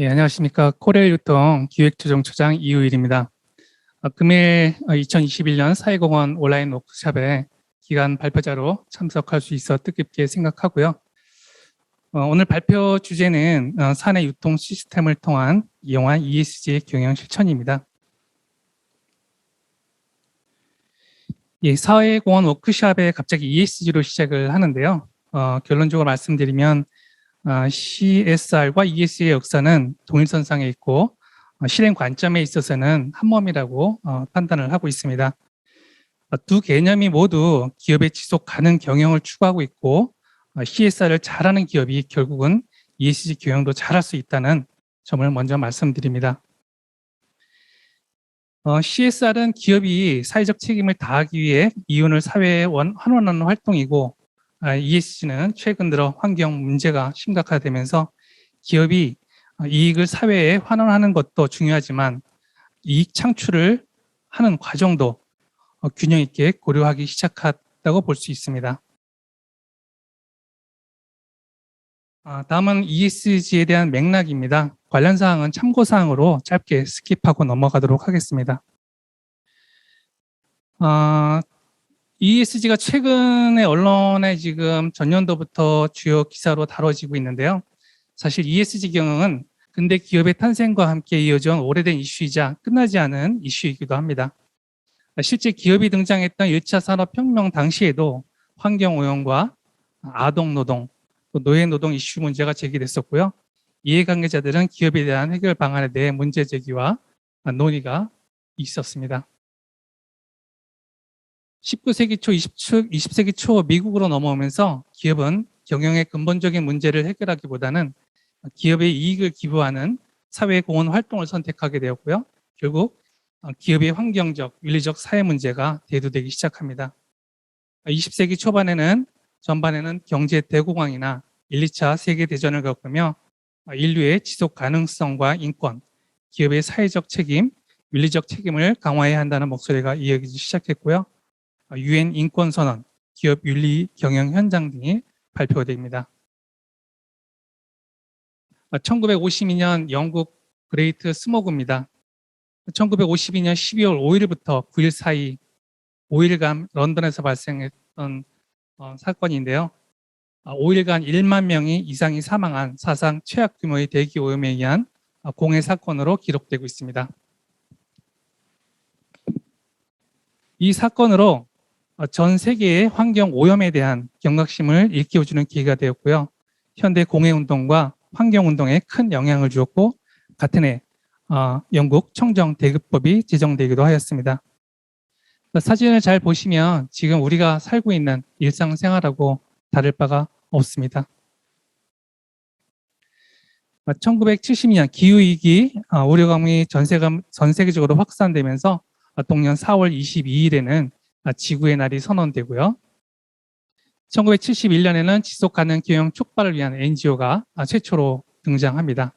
예, 안녕하십니까. 코레일 유통 기획조정처장 이우일입니다. 아, 금일 2021년 사회공헌 온라인 워크숍에 기간 발표자로 참석할 수 있어 뜻깊게 생각하고요. 어, 오늘 발표 주제는 어, 사내 유통 시스템을 통한 이용한 ESG 경영 실천입니다. 예, 사회공헌 워크숍에 갑자기 ESG로 시작을 하는데요. 어, 결론적으로 말씀드리면 아, CSR과 ESG의 역사는 동일선상에 있고 어, 실행 관점에 있어서는 한 몸이라고 어, 판단을 하고 있습니다. 어, 두 개념이 모두 기업의 지속 가능 경영을 추구하고 있고 어, CSR을 잘하는 기업이 결국은 ESG 경영도 잘할 수 있다는 점을 먼저 말씀드립니다. 어, CSR은 기업이 사회적 책임을 다하기 위해 이윤을 사회에 원- 환원하는 활동이고 아, ESG는 최근 들어 환경 문제가 심각화되면서 기업이 어, 이익을 사회에 환원하는 것도 중요하지만 이익 창출을 하는 과정도 어, 균형 있게 고려하기 시작했다고 볼 수 있습니다. 아, 다음은 ESG에 대한 맥락입니다. 관련 사항은 참고 사항으로 짧게 스킵하고 넘어가도록 하겠습니다. 아, ESG가 최근에 언론에 지금 전년도부터 주요 기사로 다뤄지고 있는데요. 사실 ESG 경영은 근대 기업의 탄생과 함께 이어져 온 오래된 이슈이자 끝나지 않은 이슈이기도 합니다. 실제 기업이 등장했던 1차 산업혁명 당시에도 환경오염과 아동노동, 또 노예노동 이슈 문제가 제기됐었고요. 이해관계자들은 기업에 대한 해결 방안에 대해 문제 제기와 논의가 있었습니다. 19세기 초, 20, 20세기 초 미국으로 넘어오면서 기업은 경영의 근본적인 문제를 해결하기보다는 기업의 이익을 기부하는 사회 공헌 활동을 선택하게 되었고요. 결국 기업의 환경적, 윤리적 사회 문제가 대두되기 시작합니다. 20세기 초반에는 전반에는 경제 대공황이나 1, 2차 세계 대전을 겪으며 인류의 지속 가능성과 인권, 기업의 사회적 책임, 윤리적 책임을 강화해야 한다는 목소리가 이어지기 시작했고요. 유엔 인권 선언, 기업 윤리 경영 현장 등이 발표됩니다. 1952년 영국 그레이트 스모그입니다. 1952년 12월 5일부터 9일 사이 5일간 런던에서 발생했던 어, 사건인데요. 5일간 1만 명이 이상이 사망한 사상 최악 규모의 대기 오염에 의한 어, 공해 사건으로 기록되고 있습니다. 이 사건으로 어, 전 세계의 환경 오염에 대한 경각심을 일깨워주는 계기가 되었고요. 현대 공해 운동과 환경 운동에 큰 영향을 주었고 같은 해 어, 영국 청정 대급법이 제정되기도 하였습니다. 사진을 잘 보시면 지금 우리가 살고 있는 일상생활하고 다를 바가 없습니다. 1970년 기후위기 우려감이 전 세계적으로 확산되면서 동년 4월 22일에는 지구의 날이 선언되고요. 1971년에는 지속 가능 경영 촉발을 위한 NGO가 최초로 등장합니다.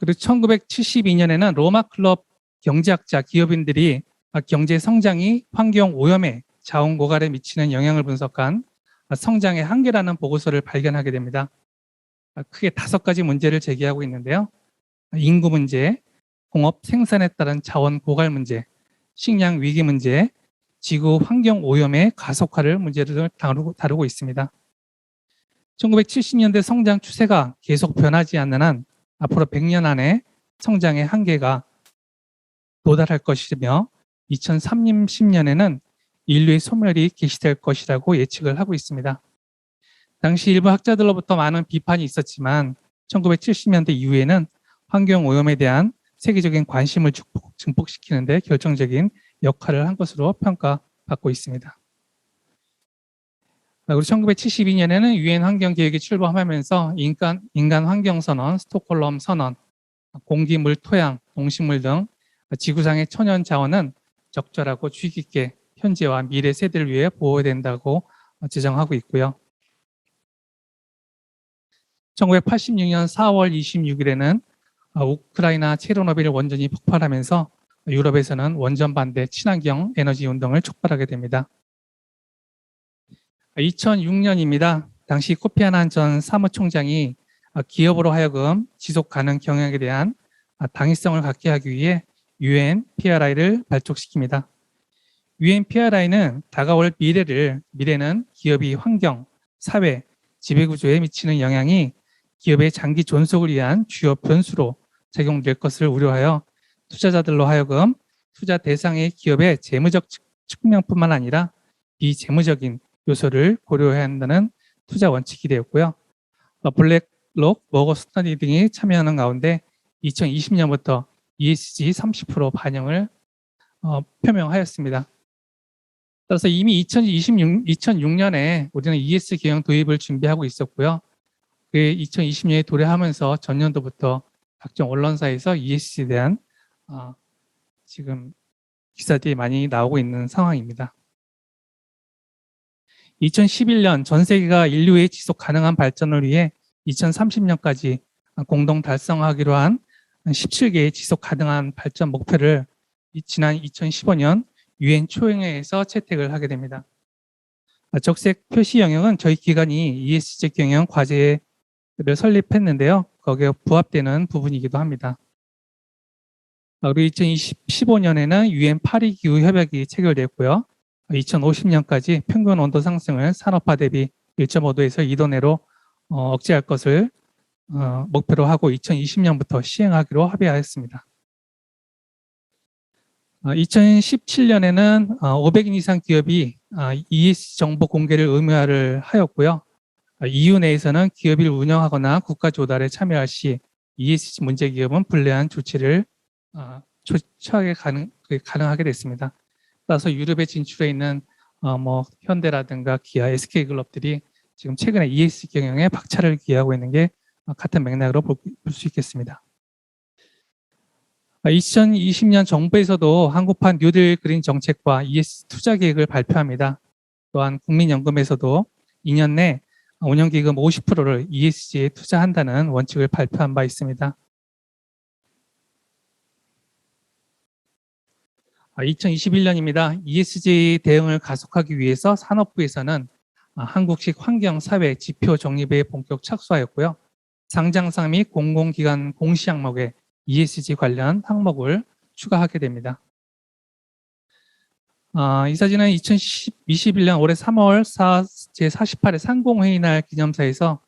그리고 1972년에는 로마 클럽 경제학자 기업인들이 경제 성장이 환경 오염에 자원 고갈에 미치는 영향을 분석한 성장의 한계라는 보고서를 발견하게 됩니다. 크게 다섯 가지 문제를 제기하고 있는데요. 인구 문제, 공업 생산에 따른 자원 고갈 문제, 식량 위기 문제, 지구 환경 오염의 가속화를 문제를 다루고, 다루고 있습니다. 1970년대 성장 추세가 계속 변하지 않는 한 앞으로 100년 안에 성장의 한계가 도달할 것이며 2030년에는 인류의 소멸이 개시될 것이라고 예측을 하고 있습니다. 당시 일부 학자들로부터 많은 비판이 있었지만 1970년대 이후에는 환경 오염에 대한 세계적인 관심을 증폭시키는 데 결정적인 역할을 한 것으로 평가받고 있습니다. 그리고 1972년에는 유엔 환경 계획이 출범하면서 인간 인간 환경 선언, 스톡홀름 선언, 공기, 물, 토양, 동식물 등 지구상의 천연 자원은 적절하고 주의 깊게 현재와 미래 세대를 위해 보호된다고 지정하고 있고요. 1986년 4월 26일에는 우크라이나 체르노빌 원전이 폭발하면서 유럽에서는 원전 반대 친환경 에너지 운동을 촉발하게 됩니다. 2006년입니다. 당시 코피 아난 전 사무총장이 아, 기업으로 하여금 지속 가능 경영에 대한 아, 당위성을 갖게 하기 위해 UN PRI를 발족시킵니다. UN PRI는 다가올 미래를 미래는 기업이 환경, 사회, 지배구조에 미치는 영향이 기업의 장기 존속을 위한 주요 변수로 작용될 것을 우려하여 투자자들로 하여금 투자 대상의 기업의 재무적 측- 측면뿐만 아니라 비재무적인 요소를 고려해야 한다는 투자 원칙이 되었고요. 어, 블랙록, 머거 스터디 등이 참여하는 가운데 2020년부터 ESG 30% 반영을 어, 표명하였습니다. 따라서 이미 2026, 2006년에 우리는 ES 경영 도입을 준비하고 있었고요. 그 2020년에 도래하면서 전년도부터 각종 언론사에서 ESG에 대한 어, 지금 기사들이 많이 나오고 있는 상황입니다. 2011년 전 세계가 인류의 지속 가능한 발전을 위해 2030년까지 공동 달성하기로 한 17개의 지속 가능한 발전 목표를 이- 지난 2015년 유엔 초행회에서 채택을 하게 됩니다. 아, 적색 표시 영역은 저희 기관이 ESG 경영 과제를 설립했는데요. 거기에 부합되는 부분이기도 합니다. 아, 그리고 2015년에는 유엔 파리 기후 협약이 체결됐고요. 2050년까지 평균 온도 상승을 산업화 대비 1.5도에서 2도 내로 어, 억제할 것을 어, 목표로 하고 2020년부터 시행하기로 합의하였습니다. 2017년에는 500인 이상 기업이 ESG 정보 공개를 의무화를 하였고요. 아, EU 내에서는 기업을 운영하거나 국가 조달에 참여할 시 ESG 문제 기업은 불리한 조치를 어, 조- 처하게 가능, 그 가능하게 됐습니다. 따라서 유럽에 진출해 있는 어, 뭐 현대라든가 기아, SK 글럽들이 지금 최근에 ESG 경영에 박차를 기하고 있는 게 어, 같은 맥락으로 볼 수 있겠습니다. 2020년 정부에서도 한국판 뉴딜 그린 정책과 ESG 투자 계획을 발표합니다. 또한 국민연금에서도 2년 내 운영기금 50%를 ESG에 투자한다는 원칙을 발표한 바 있습니다. 2021년입니다. ESG 대응을 가속하기 위해서 산업부에서는 아, 한국식 환경사회 지표 정립에 본격 착수하였고요. 상장사 및 공공기관 공시 항목에 ESG 관련 항목을 추가하게 됩니다. 아, 이 사진은 2021년 올해 3월 제48회 상공회의 날 기념사에서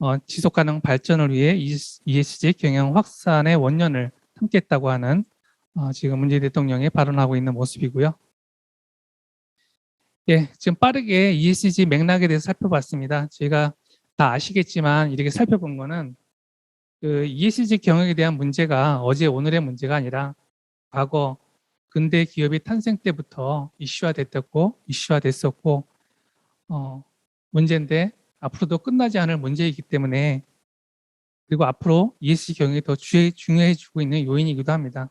어, 지속가능 발전을 위해 ESG 경영 확산의 원년을 함께했다고 하는 어, 지금 문재인 대통령이 발언하고 있는 모습이고요. 예, 지금 빠르게 ESG 맥락에 대해서 살펴봤습니다. 저희가 다 아시겠지만 이렇게 살펴본 거는 그 ESG 경영에 대한 문제가 어제 오늘의 문제가 아니라 과거 근대 기업의 탄생 때부터 이슈화됐었고 이슈화됐었고 어, 문제인데 앞으로도 끝나지 않을 문제이기 때문에 그리고 앞으로 ESG 경영이 더 주- 중요해지고 있는 요인이기도 합니다.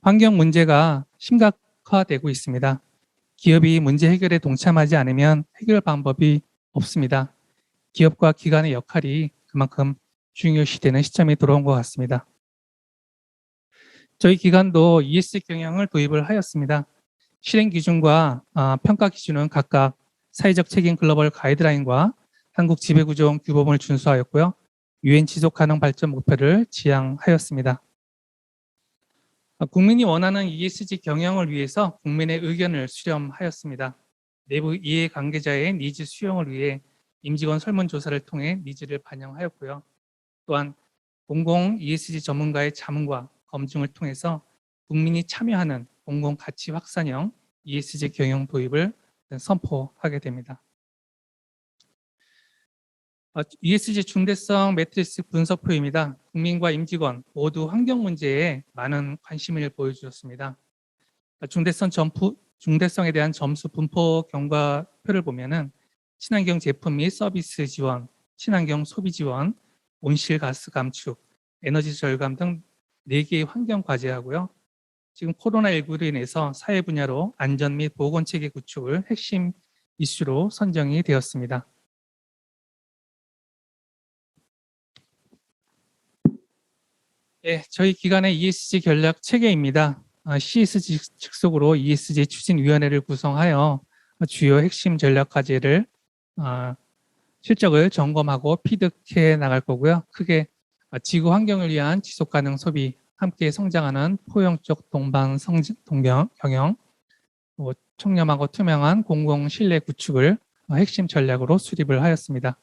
환경 문제가 심각화되고 있습니다. 기업이 문제 해결에 동참하지 않으면 해결 방법이 없습니다. 기업과 기관의 역할이 그만큼 중요시되는 시점이 들어온 것 같습니다. 저희 기관도 ESG 경영을 도입을 하였습니다. 실행 기준과 아, 평가 기준은 각각 사회적 책임 글로벌 가이드라인과 한국 지배구조원 규범을 준수하였고요. 유엔 지속 가능 발전 목표를 지향하였습니다. 아, 국민이 원하는 ESG 경영을 위해서 국민의 의견을 수렴하였습니다. 내부 이해 관계자의 니즈 수용을 위해 임직원 설문조사를 통해 니즈를 반영하였고요. 또한 공공 ESG 전문가의 자문과 검증을 통해서 국민이 참여하는 공공 가치 확산형 ESG 경영 도입을 선포하게 됩니다. 어, ESG 중대성 매트리스 분석표입니다. 국민과 임직원 모두 환경 문제에 많은 관심을 보여주셨습니다. 어, 중대성 점프, 중대성에 대한 점수 분포 경과표를 보면은 친환경 제품 및 서비스 지원, 친환경 소비 지원, 온실가스 감축, 에너지 절감 등 4개의 환경 과제하고요. 지금 코로나19로 인해서 사회 분야로 안전 및 보건 체계 구축을 핵심 이슈로 선정이 되었습니다. 예, 저희 기관의 ESG 전략 체계입니다. 아, CSG 측속으로 ESG 추진위원회를 구성하여 주요 핵심 전략 과제를 아, 실적을 점검하고 피득해 나갈 거고요. 크게 어, 지구 환경을 위한 지속 가능 소비, 함께 성장하는 포용적 동방 성장 동경 경영, 어, 청렴하고 투명한 공공 신뢰 구축을 어, 핵심 전략으로 수립을 하였습니다.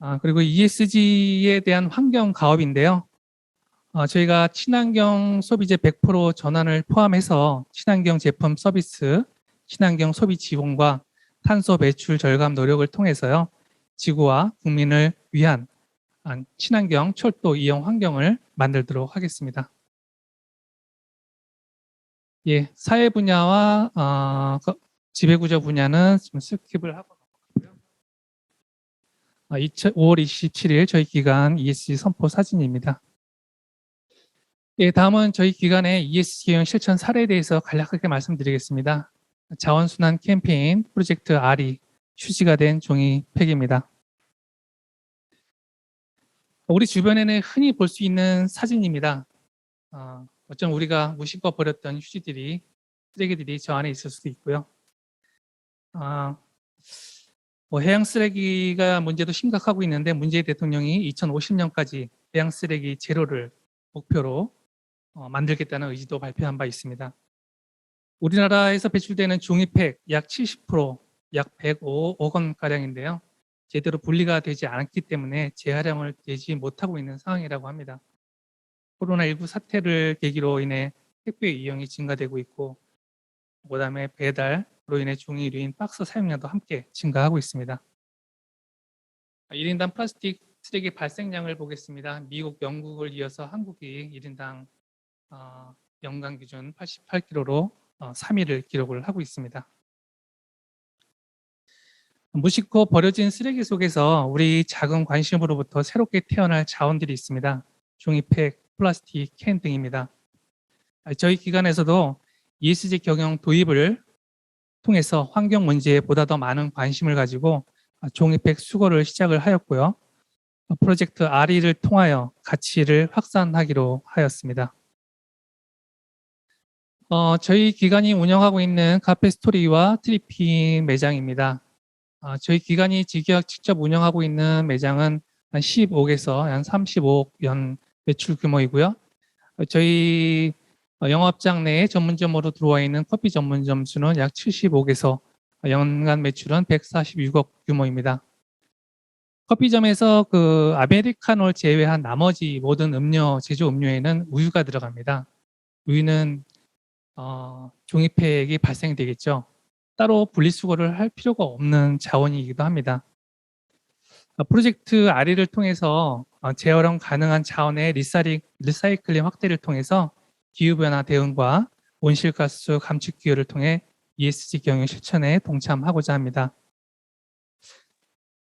아, 그리고 ESG에 대한 환경 가업인데요. 어, 저희가 친환경 소비재 100% 전환을 포함해서 친환경 제품 서비스, 친환경 소비 지원과 탄소 배출 절감 노력을 통해서요. 지구와 국민을 위한 아, 친환경 철도 이용 환경을 만들도록 하겠습니다. 예, 사회 분야와 어, 거- 지배구조 분야는 지금 스킵을 하고 넘어가고요. 아, 2000 5월 27일 저희 기관 ESG 선포 사진입니다. 예, 다음은 저희 기관의 ESG 경영 실천 사례에 대해서 간략하게 말씀드리겠습니다. 자원순환 캠페인 프로젝트 R이 휴지가 된 종이 팩입니다. 우리 주변에는 흔히 볼 수 있는 사진입니다. 어, 어쩜 우리가 무심코 버렸던 휴지들이 쓰레기들이 저 안에 있을 수도 있고요. 아, 뭐 해양 쓰레기가 문제도 심각하고 있는데 문재인 대통령이 2050년까지 해양 쓰레기 제로를 목표로 어, 만들겠다는 의지도 발표한 바 있습니다. 우리나라에서 배출되는 종이팩 약 70%, 약 105억 원 가량인데요. 제대로 분리가 되지 않았기 때문에 재활용을 되지 못하고 있는 상황이라고 합니다. 코로나19 사태를 계기로 인해 택배 이용이 증가되고 있고 그다음에 배달로 인해 종이류인 박스 사용량도 함께 증가하고 있습니다. 1인당 플라스틱 쓰레기 발생량을 보겠습니다. 미국, 영국을 이어서 한국이 1인당 어, 연간 기준 88kg로 3위를 기록을 하고 있습니다. 무심코 버려진 쓰레기 속에서 우리 작은 관심으로부터 새롭게 태어날 자원들이 있습니다. 종이팩, 플라스틱, 캔 등입니다. 아, 저희 기관에서도 ESG 경영 도입을 통해서 환경 문제에 보다 더 많은 관심을 가지고 아, 종이팩 수거를 시작을 하였고요. 어, 프로젝트 RE를 통하여 가치를 확산하기로 하였습니다. 어, 저희 기관이 운영하고 있는 카페 스토리와 트리피 매장입니다. 아, 저희 기관이 직역 직접 운영하고 있는 매장은 한 15억에서 한 35억 연 매출 규모이고요. 어, 저희 어, 영업장 내에 전문점으로 들어와 있는 커피 전문점 수는 약 75억에서 연간 매출은 146억 규모입니다. 커피점에서 그 아메리카노를 제외한 나머지 모든 음료 제조 음료에는 우유가 들어갑니다. 우유는 어, 종이팩이 발생되겠죠. 따로 분리수거를 할 필요가 없는 자원이기도 합니다. 어, 프로젝트 아리를 통해서 어, 재활용 가능한 자원의 리사리, 리사이클링 확대를 통해서 기후변화 대응과 온실가스 감축 기여를 통해 ESG 경영 실천에 동참하고자 합니다.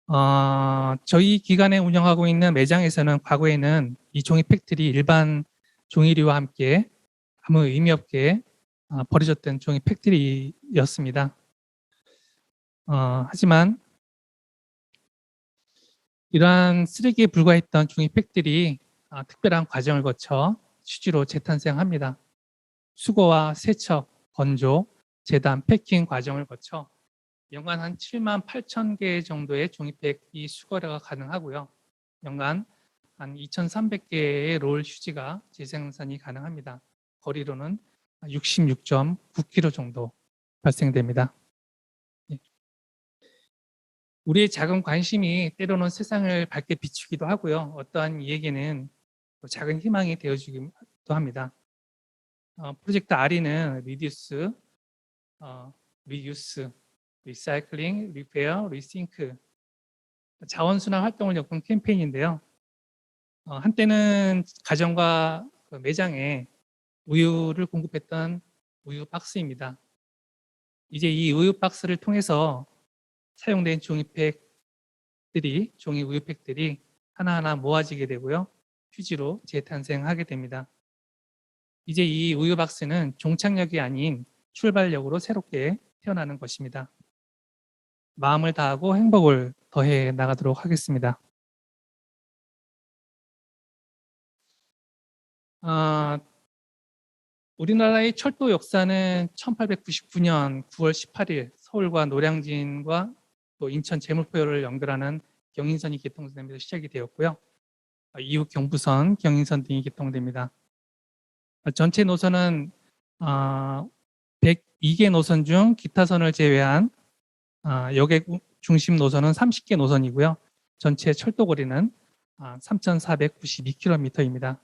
어, 저희 기관에 운영하고 있는 매장에서는 과거에는 이 종이 팩들이 일반 종이류와 함께 아무 의미 없게 어, 버려졌던 종이 팩트리였습니다. 어, 하지만 이러한 쓰레기에 불과했던 종이 팩들이 어, 특별한 과정을 거쳐 휴지로 재탄생합니다. 수거와 세척, 건조, 재단, 패킹 과정을 거쳐 연간 한 7만 8천 개 정도의 종이팩이 수거가 가능하고요. 연간 한 2,300개의 롤 휴지가 재생산이 가능합니다. 거리로는 66.9km 정도 발생됩니다. 예. 우리의 작은 관심이 때로는 세상을 밝게 비추기도 하고요. 어떠한 이에게는 또 작은 희망이 되어주기도 합니다. 어, 프로젝트 R이는 리듀스, 어, 리유스, 리사이클링, 리페어, 리싱크 자원순환 활동을 엮은 캠페인인데요. 어, 한때는 가정과 그 매장에 우유를 공급했던 우유 박스입니다. 이제 이 우유 박스를 통해서 사용된 종이팩들이 종이 우유팩들이 하나하나 모아지게 되고요. 휴지로 재탄생하게 됩니다. 이제 이 우유 박스는 종착역이 아닌 출발역으로 새롭게 태어나는 것입니다. 마음을 다하고 행복을 더해 나가도록 하겠습니다. 아, 우리나라의 철도 역사는 1899년 9월 18일 서울과 노량진과 또 인천 제물포요를 연결하는 경인선이 개통되면서 시작이 되었고요. 어, 이후 경부선, 경인선 등이 개통됩니다. 어, 전체 노선은 아, 102개 노선 중 기타선을 제외한 아, 역의 중심 노선은 30개 노선이고요. 전체 철도 거리는 아, 3,492km입니다.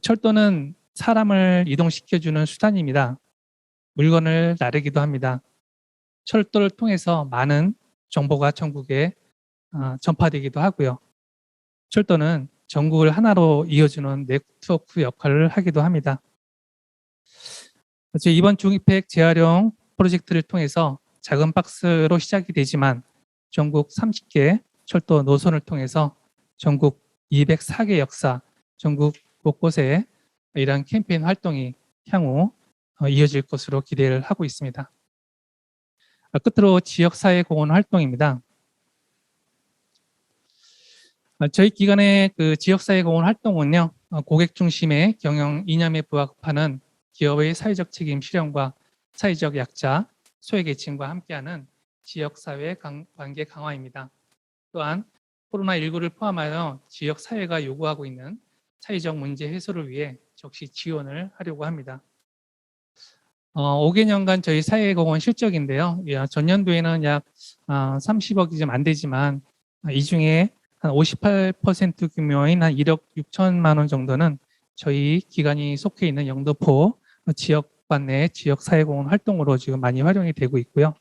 철도는 사람을 이동시켜주는 수단입니다. 물건을 나르기도 합니다. 철도를 통해서 많은 정보가 전국에 아, 전파되기도 하고요. 철도는 전국을 하나로 이어주는 네트워크 역할을 하기도 합니다. 이번 중이팩 재활용 프로젝트를 통해서 작은 박스로 시작이 되지만 전국 30개 철도 노선을 통해서 전국 204개 역사, 전국 곳곳에 이러한 캠페인 활동이 향후 어, 이어질 것으로 기대를 하고 있습니다. 아, 끝으로 지역사회 공헌 활동입니다. 아, 저희 기관의 그 지역사회 공헌 활동은요, 어, 고객 중심의 경영 이념에 부합하는 기업의 사회적 책임 실현과 사회적 약자, 소외계층과 함께하는 지역사회 강- 관계 강화입니다. 또한 코로나19를 포함하여 지역사회가 요구하고 있는 사회적 문제 해소를 위해 적시 지원을 하려고 합니다. 어, 5개년간 저희 사회공헌 실적인데요. 예, 전년도에는 약 30억이 좀 안 되지만 아, 이 중에 한 58% 규모인 한 1억 6천만 원 정도는 저희 기관이 속해 있는 영등포 지역 관 내 지역 사회공헌 활동으로 지금 많이 활용이 되고 있고요.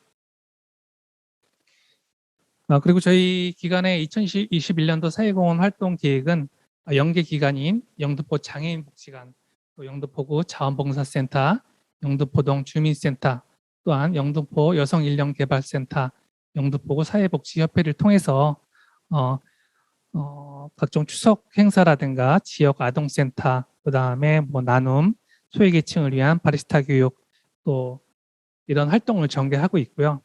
아, 그리고 저희 기관의 2021년도 사회공헌 활동 계획은 연계 기관인 영등포 장애인 복지관, 또 영등포구 자원봉사센터, 영등포동 주민센터, 또한 영등포 여성인력개발센터, 영등포구 사회복지협회를 통해서 어, 어, 각종 추석 행사라든가 지역 아동센터, 그 다음에 뭐 나눔, 소외계층을 위한 바리스타 교육, 또 이런 활동을 전개하고 있고요.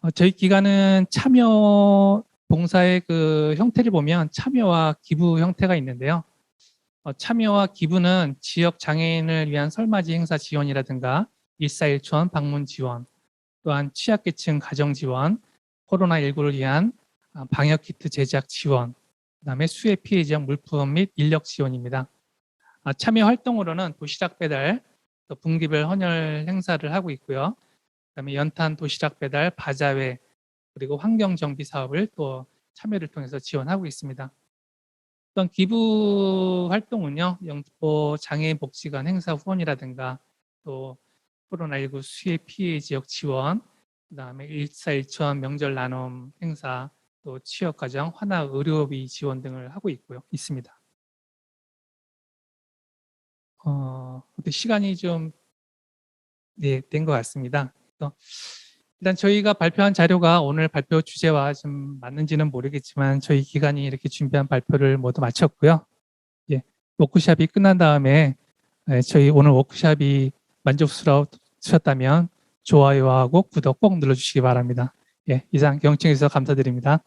어, 저희 기관은 참여 봉사의 그 형태를 보면 참여와 기부 형태가 있는데요. 어, 참여와 기부는 지역 장애인을 위한 설맞이 행사 지원이라든가 141촌 방문 지원, 또한 취약계층 가정 지원, 코로나19를 위한 아, 방역 키트 제작 지원, 그다음에 수해 피해 지역 물품 및 인력 지원입니다. 아, 참여 활동으로는 도시락 배달, 또 분기별 헌혈 행사를 하고 있고요. 그다음에 연탄 도시락 배달, 바자회, 그리고 환경 정비 사업을 또 참여를 통해서 지원하고 있습니다. 또한 기부 활동은요, 영등포 장애인 복지관 행사 후원이라든가 또 코로나19 수해 피해 지역 지원, 그 다음에 141천 명절 나눔 행사, 또 취업과정 환화 의료비 지원 등을 하고 있고요, 있습니다. 어, 시간이 좀 네, 된 것 같습니다. 그래서 일단 저희가 발표한 자료가 오늘 발표 주제와 좀 맞는지는 모르겠지만 저희 기관이 이렇게 준비한 발표를 모두 마쳤고요. 예, 워크샵이 끝난 다음에 예, 저희 오늘 워크샵이 만족스러우셨다면 좋아요하고 구독 꼭 눌러주시기 바랍니다. 예, 이상 경청해주셔서 감사드립니다.